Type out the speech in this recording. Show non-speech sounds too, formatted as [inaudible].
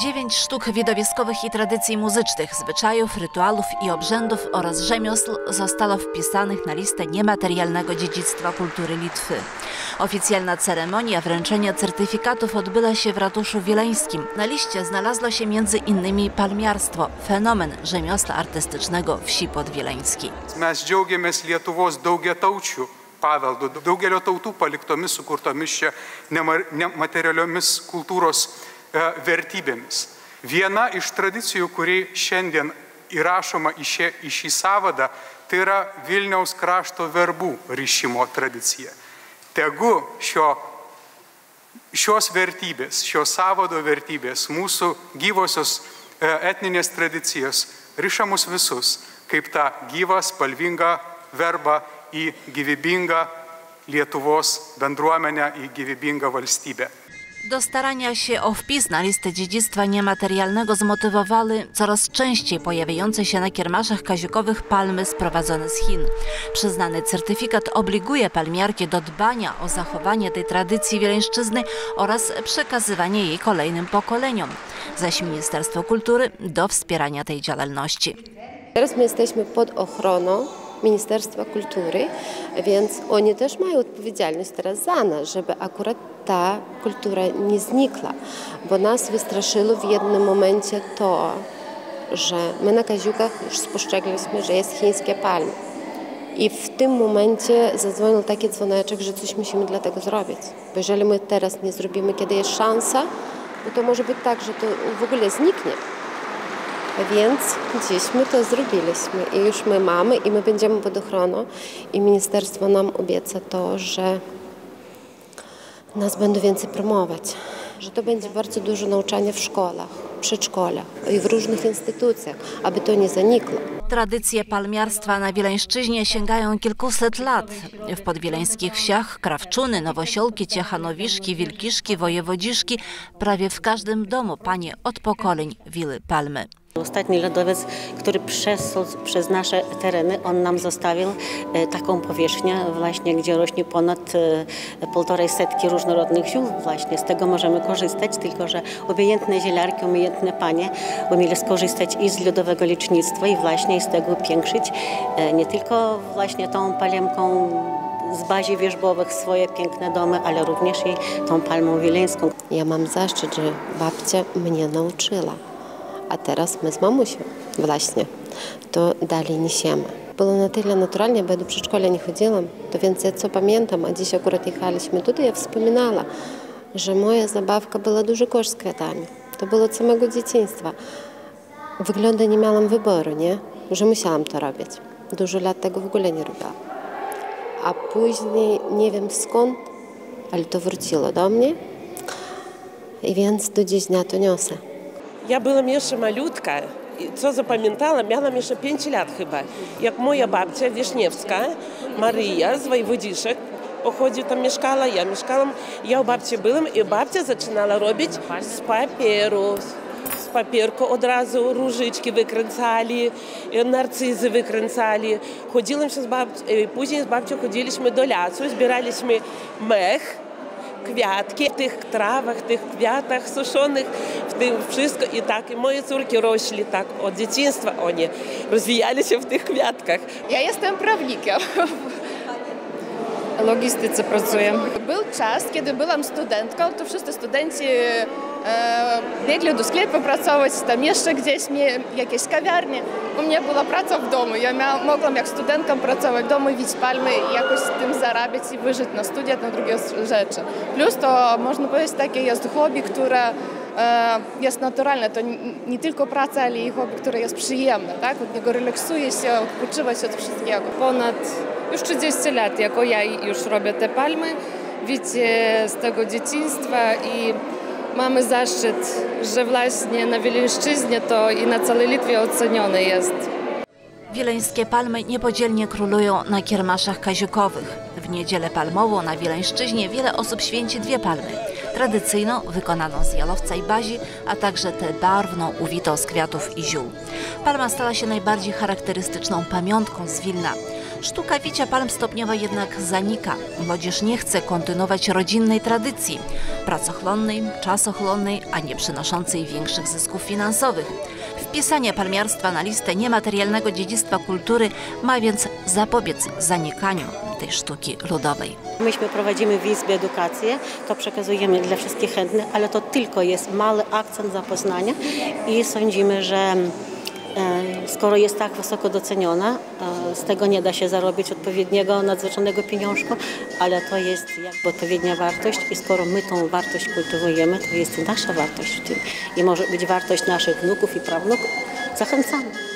Dziewięć sztuk widowiskowych i tradycji muzycznych, zwyczajów, rytuałów i obrzędów oraz rzemiosł zostało wpisanych na listę niematerialnego dziedzictwa kultury Litwy. Oficjalna ceremonia wręczenia certyfikatów odbyła się w ratuszu wileńskim. Na liście znalazło się innymi palmiarstwo, fenomen rzemiosła artystycznego wsi podwileńskiej. Mes džiaugiamės Lietuvos daugiataučių paveldu, daugelio tautų paliktomis, sukurtomis čia nema- nematerialiomis kultūros vertybėmis. Viena iš tradicijų, kuri šiandien įrašoma į, šie, į šį savadą, tai yra Vilniaus krašto verbų ryšimo tradicija. Tegu šio šios vertybės, šio savado vertybės, mūsų gyvosios e, etninės tradicijos riša mus visus kaip tą gyvą, spalvingą verbą į gyvybingą Lietuvos bendruomenę, į gyvybingą valstybę. Do starania się o wpis na listę dziedzictwa niematerialnego zmotywowały coraz częściej pojawiające się na kiermaszach kaziukowych palmy sprowadzone z Chin. Przyznany certyfikat obliguje palmiarki do dbania o zachowanie tej tradycji wieleńszczyzny oraz przekazywanie jej kolejnym pokoleniom, zaś Ministerstwo Kultury do wspierania tej działalności. Teraz my jesteśmy pod ochroną Ministerstwa Kultury, więc oni też mają odpowiedzialność teraz za nas, żeby akurat ta kultura nie znikła, bo nas wystraszyło w jednym momencie to, że my na Kaziukach już spostrzegliśmy, że jest chińskie palmy. I w tym momencie zadzwonił taki dzwoneczek, że coś musimy dla tego zrobić. Bo jeżeli my teraz nie zrobimy, kiedy jest szansa, no to może być tak, że to w ogóle zniknie. Więc dziś my to zrobiliśmy i już my mamy i my będziemy pod ochroną i ministerstwo nam obieca to, że nas będą więcej promować, że to będzie bardzo dużo nauczania w szkołach, przedszkolach i w różnych instytucjach, aby to nie zanikło. Tradycje palmiarstwa na Wileńszczyźnie sięgają kilkuset lat. W podwileńskich wsiach Krawczuny, Nowosiolki, Ciechanowiszki, Wilkiszki, Wojewodziszki prawie w każdym domu panie od pokoleń wily palmy. Ostatni lodowiec, który przeszedł przez nasze tereny, on nam zostawił e, taką powierzchnię właśnie, gdzie rośnie ponad e, półtorej setki różnorodnych ziół właśnie. Z tego możemy korzystać, tylko że umiejętne zielarki, umiejętne panie umieli skorzystać i z lodowego licznictwa i właśnie z tego piększyć e, nie tylko właśnie tą palemką z bazi wierzbowych swoje piękne domy, ale również i tą palmą wileńską. Ja mam zaszczyt, że babcia mnie nauczyła, a teraz my z mamusią właśnie to dalej niesiemy. Było na tyle naturalnie, bo ja do przedszkola nie chodziłam, to więc ja co pamiętam, a dziś akurat jechaliśmy tutaj, ja wspominała, że moja zabawka była duży kosz z kwiatami. To było od samego dzieciństwa. Wygląda nie miałam wyboru, nie? Że musiałam to robić. Dużo lat tego w ogóle nie robiłam. A później nie wiem skąd, ale to wróciło do mnie i więc do dziś dnia to niosę. Ja byłam jeszcze malutka, co zapamiętałam, miałam jeszcze 5 lat chyba, jak moja babcia Wieszniewska, Maryja z Wojwodziszek, pochodził, tam mieszkała, ja mieszkałam, ja u babci byłam i babcia zaczynała robić z papieru, z papierku od razu różyczki wykręcali, narcyzy wykręcali. Chodziłam się z babcią, później z babcią chodziliśmy do lasu, zbieraliśmy mech, kwiatki w tych trawach, tych kwiatach suszonych, w tym wszystko i tak. I moje córki rośli tak od dzieciństwa, oni rozwijali się w tych kwiatkach. Ja jestem prawnikiem. [laughs] Logistyce pracuję. Był czas, kiedy byłam studentką, to wszyscy studenci e, biegli do sklepu pracować, tam jeszcze gdzieś mie, jakieś kawiarnie. U mnie była praca w domu. Ja mogłam jak studentką pracować w domu, wić palmy i jakoś tym zarabiać i wyżyć na studiach, na drugie rzeczy. Plus to można powiedzieć takie jest hobby, które e, jest naturalne. To nie, nie tylko praca, ale i hobby, które jest przyjemne. Tak? Od niego relaksuje się, odpoczywa się od wszystkiego. Ponad już 30 lat, jako ja już robię te palmy. Wiecie, z tego dzieciństwa i mamy zaszczyt, że właśnie na Wileńszczyźnie to i na całej Litwie ocenione jest. Wileńskie palmy niepodzielnie królują na kiermaszach kaziukowych. W niedzielę palmową na Wileńszczyźnie wiele osób święci dwie palmy. Tradycyjną, wykonaną z jalowca i bazi, a także tę barwną, uwitą z kwiatów i ziół. Palma stała się najbardziej charakterystyczną pamiątką z Wilna. Sztuka wicia palm stopniowo jednak zanika. Młodzież nie chce kontynuować rodzinnej tradycji, pracochłonnej, czasochłonnej, a nie przynoszącej większych zysków finansowych. Wpisanie palmiarstwa na listę niematerialnego dziedzictwa kultury ma więc zapobiec zanikaniu tej sztuki ludowej. Myśmy prowadzimy w Izbie edukację, to przekazujemy dla wszystkich chętnych, ale to tylko jest mały akcent zapoznania i sądzimy, że skoro jest tak wysoko doceniona, e, z tego nie da się zarobić odpowiedniego, nadzwyczajnego pieniążku, ale to jest jakby odpowiednia wartość i skoro my tą wartość kultywujemy, to jest nasza wartość w tym i może być wartość naszych wnuków i prawnuków. Zachęcamy.